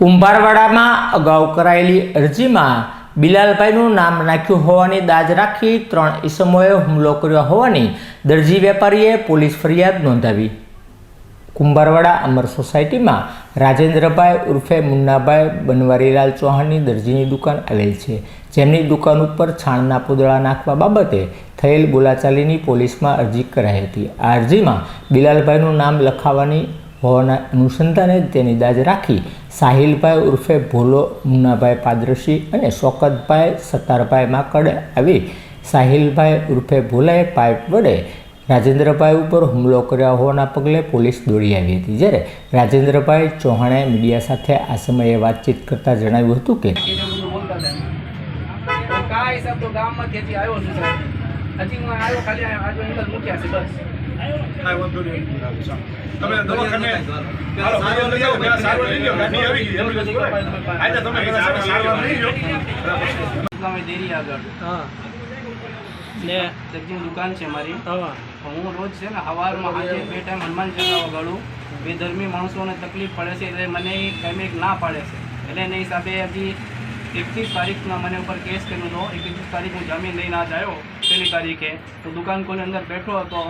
કુંભારવાડામાં અગાઉ કરાયેલી અરજીમાં બિલાલભાઈનું નામ નાખ્યું હોવાની દાજ રાખી ત્રણ ઈસમોએ હુમલો કર્યો હોવાની દરજી વેપારીએ પોલીસ ફરિયાદ નોંધાવી. કુંભારવાડા અમર સોસાયટીમાં રાજેન્દ્રભાઈ ઉર્ફે મુન્નાભાઈ બનવારીલાલ ચૌહાણની દરજીની દુકાન આવેલ છે. જેમની દુકાન ઉપર છાણના પૂતળા નાખવા બાબતે થયેલ બોલાચાલીની પોલીસમાં અરજી કરાઈ હતી. આ અરજીમાં બિલાલભાઈનું નામ લખાવવાની હોવાના અનુસંધાને તેની દાજ રાખી સાહિલભાઈ ઉર્ફે ભોલો, મુનાભાઈ પાદરશી અને શોકતભાઈ સત્તારભાઈ માકડ આવી સાહિલભાઈ ઉર્ફે ભોલાએ પાઇપ વડે રાજેન્દ્રભાઈ ઉપર હુમલો કર્યા હોવાના પગલે પોલીસ દોડી આવી હતી. જ્યારે રાજેન્દ્રભાઈ ચૌહાણે મીડિયા સાથે આ સમયે વાતચીત કરતા જણાવ્યું હતું કે આવ્યો છે કાંઈ આગળ હા ને દરજીની દુકાન છે મારી હા રોજ છે ને સવારમાં આજે બે ટાઈમ હનુમાન ચાલીસા વગાડું બે ધર્મી માણસોને તકલીફ પડે છે એટલે મને કાંઈક ના પાડે છે એટલે એના હિસાબે હજી એકત્રીસ તારીખમાં મને ઉપર કેસ કર્યો હતો. એકત્રીસ તારીખ હું જામીન લઈને આજ આવ્યો પહેલી તારીખે. તો દુકાન કોની અંદર બેઠો હતો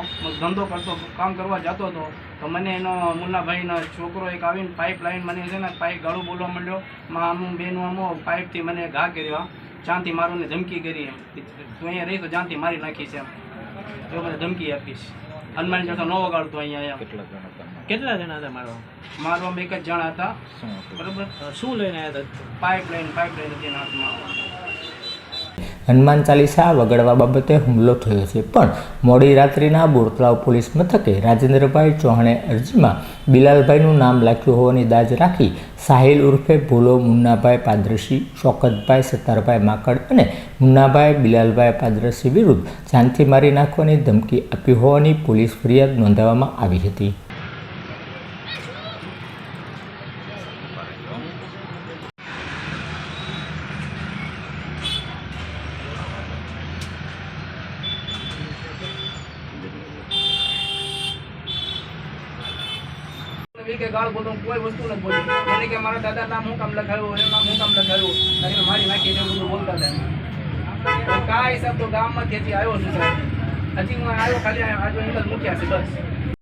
ધંધો કરતો, કામ કરવા જતો હતો, તો મને એનો મુન્નાભાઈનો છોકરો એક આવીને પાઇપ લાઈન મને છે ને પાઇપ ગાળું બોલવા માંડ્યો. માં, આમ બેનું આમો પાઇપથી મને ઘા કર્યા. જાનથી મારું ધમકી કરી એમ. તું અહીંયા રહી તો જાનથી મારી નાખીશ એમ. જો મને ધમકી આપીશ. હનુમાન ચાલીસા ન વગાડતો અહીંયા એમ. કેટલા જણા હતા મારો? મારો આમ એક જ જણા હતા. બરોબર? શું લઈને આવ્યા હતા? પાઇપ લાઈન પાઇપ લાઈન હતી એના હાથમાં. હનુમાન ચાલીસા વગાડવા બાબતે હુમલો થયો છે. પણ મોડી રાત્રિના બોરતલાવ પોલીસ મથકે રાજેન્દ્રભાઈ ચૌહાણે અરજીમાં બિલાલભાઈનું નામ લખ્યું હોવાની દાજ રાખી સાહિલ ઉર્ફે ભોલો, મુન્નાભાઈ પાદરશી શોકતભાઈ સત્તારભાઈ માકડ અને મુન્નાભાઈ બિલાલભાઈ પાદરશી વિરુદ્ધ જાનથી મારી નાખવાની ધમકી આપી હોવાની પોલીસ ફરિયાદ નોંધાવવામાં આવી હતી. કે ગાળ બોલું કોઈ વસ્તુ નથી બોલી. મને કે મારા દાદા હું કામ લખાયું એનું હું કામ લખાયું એટલે મારી નાખી બધું બોલતા હતા કાંઈ હિસાબ તો ગામમાં ખેતી આવ્યો નથી સાહેબ. આવ્યો, ખાલી આજે અહીં મૂક્યા છે, બસ.